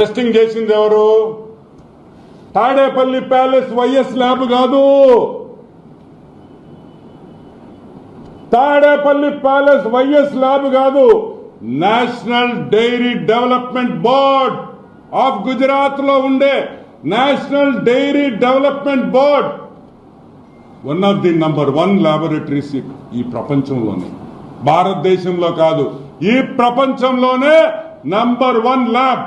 Testing చేసింది ఎవరు? Tadepalli palace YS lab కాదు. Tadepalli palace Y S lab కాదు. National dairy development board of గుజరాత్లో ఉండే national dairy development board. One of the number one laboratories ఈ ప్రపంచంలోనే. భారతదేశంలో కాదు. ఈ ప్రపంచంలోనే నంబర్ వన్ ల్యాబ్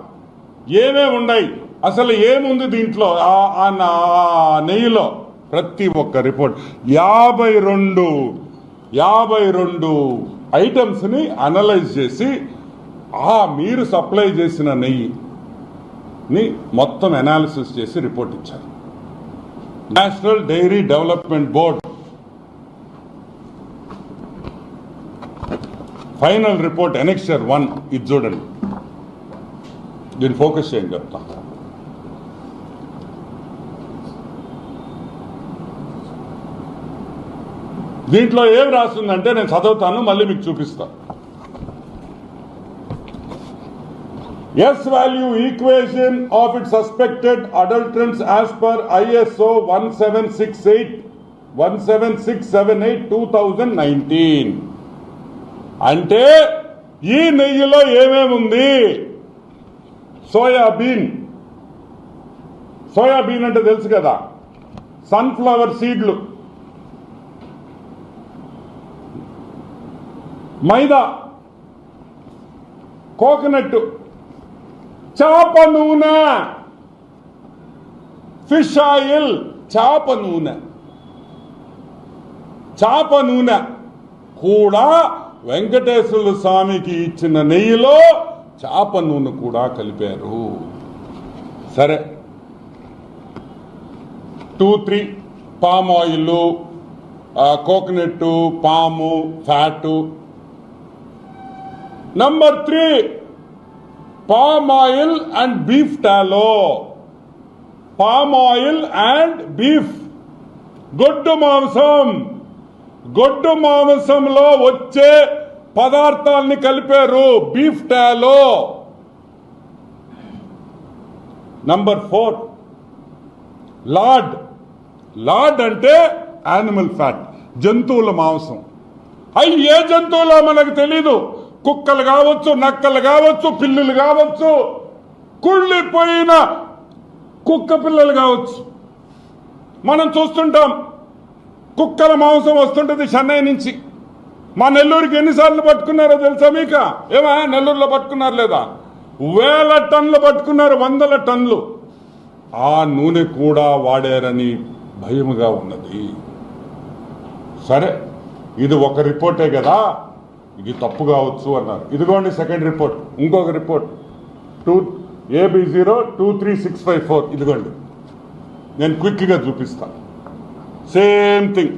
ఏమేమి ఉన్నాయి అసలు ఏముంది దీంట్లో? ఆ- నా- నెయ్యిలో ప్రతి ఒక్క రిపోర్ట్. యాభై రెండు యాభై రెండు ఐటమ్స్ని అనలైజ్ చేసి ఆ మీరు సప్లై చేసిన నెయ్యిని మొత్తం అనాలిసిస్ చేసి రిపోర్ట్ ఇచ్చారు. National dairy development board final report annexure one ఇది చూడండి. దీన్ని ఫోకస్ చేయండి చెప్తా దీంట్లో ఏం రాస్తుందంటే నేను చదువుతాను మళ్ళీ మీకు చూపిస్తాను S value equation of it suspected adulterants as per ISO one seven six eight one seven six seven eight two thousand nineteen అంటే ఈ నెయ్యిలో ఏమేమి ఉంది సోయాబీన్. సోయాబీన్ అంటే తెలుసు కదా. సన్ఫ్లవర్ సీడ్లు. మైదా. కోకోనట్. చేప నూనె. Fish oil. చేప నూనె. చేప నూనె. కూడా వెంకటేశ్వర స్వామికి ఇచ్చిన నెయ్యిలో చేప నూనె కూడా కలిపారు. సరే. Two three palm oil coconut palm fat. Number three palm oil and beef tallow. Palm oil and beef. గొడ్డు మాంసం. గొడ్డు మాంసంలో వచ్చే పదార్థాల్ని కలిపారు beef tallow. Number four lard lard అంటే యానిమల్ ఫ్యాట్ జంతువుల మాంసం. అవి ఏ జంతువులో మనకు తెలీదు? కుక్కలు కావచ్చు నక్కలు కావచ్చు పిల్లులు కావచ్చు. కుళ్ళిపోయిన కుక్క పిల్లలు కావచ్చు. మనం చూస్తుంటాం కుక్కల మాంసం వస్తుంటుంది చెన్నై నుంచి. మా నెల్లూరుకి ఎన్నిసార్లు పట్టుకున్నారో తెలుసా మీక? ఏమా నెల్లూరులో పట్టుకున్నారు లేదా? వేల టన్లు పట్టుకున్నారు వందల టన్లు ఆ నూనె కూడా వాడారని భయముగా ఉన్నది. సరే ఇది ఒక రిపోర్టే కదా? ఇది తప్పు కావచ్చు అన్నారు. ఇదిగోండి సెకండ్ రిపోర్ట్ ఇంకొక report. Two AB zero two three six five four. ఇదిగోండి. నేను క్విక్గా చూపిస్తాను సేమ్ థింగ్.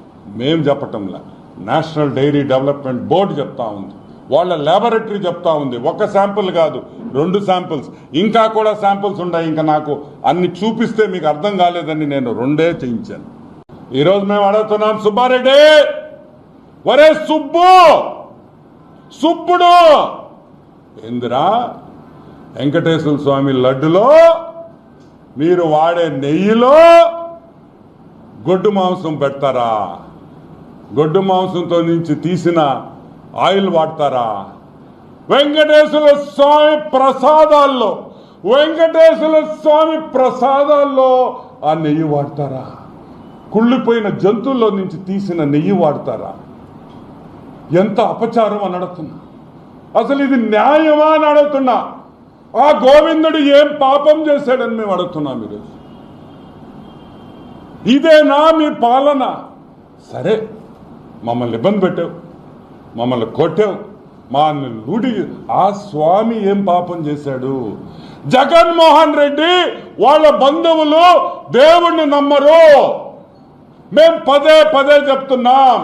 మేం చెప్పటంలా. నేషనల్ డైరీ డెవలప్మెంట్ బోర్డు చెప్తా ఉంది. వాళ్ళ ల్యాబొరేటరీ చెప్తా ఉంది. ఒక శాంపుల్ కాదు రెండు శాంపుల్స్. ఇంకా కూడా శాంపుల్స్ ఉన్నాయి. ఇంకా నాకు అన్ని చూపిస్తే మీకు అర్థం కాలేదని నేను రెండే చేయించాను. ఈరోజు మేము అడుగుతున్నాం సుబ్బారెడ్డి! ఒరే సుబ్బు! సుబ్బుడు! ఇందిరా వెంకటేశ్వర స్వామి లడ్డులో మీరు వాడే నెయ్యిలో గొడ్డు మాంసం పెడతారా? గొడ్డు మాంసంతో నుంచి తీసిన ఆయిల్ వాడతారా? వెంకటేశ్వర స్వామి ప్రసాదాల్లో వెంకటేశ్వర స్వామి ప్రసాదాల్లో ఆ నెయ్యి వాడతారా? కుళ్ళిపోయిన జంతువుల్లో నుంచి తీసిన నెయ్యి వాడతారా? ఎంత అపచారం అని అడుగుతున్నా. అసలు ఇది న్యాయమా అని అడుగుతున్నా. ఆ గోవిందుడు ఏం పాపం చేశాడని మేము అడుగుతున్నాం ఈరోజు. ఇదేనా మీ పాలన. సరే మమ్మల్ని ఇబ్బంది పెట్టావు మమ్మల్ని కొట్టావు మా లూడి ఆ స్వామి ఏం పాపం చేశాడు? జగన్మోహన్ రెడ్డి వాళ్ళ బంధువులు దేవుణ్ణి నమ్మరు. మేం పదే పదే చెప్తున్నాం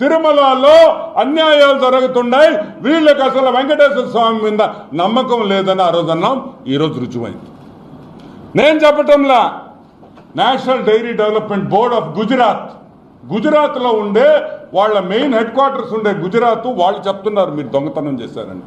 తిరుమలలో అన్యాయాలు జరుగుతున్నాయి వీళ్ళకి అసలు వెంకటేశ్వర స్వామి మీద నమ్మకం లేదని ఆ రోజు అన్నాం ఈరోజు రుజువైంది. నేను చెప్పటంలా national dairy development board of Gujarat గుజరాత్లో ఉండే వాళ్ళ మెయిన్ హెడ్ క్వార్టర్స్ ఉండే గుజరాత్ వాళ్ళు చెప్తున్నారు మీరు దొంగతనం చేశారని.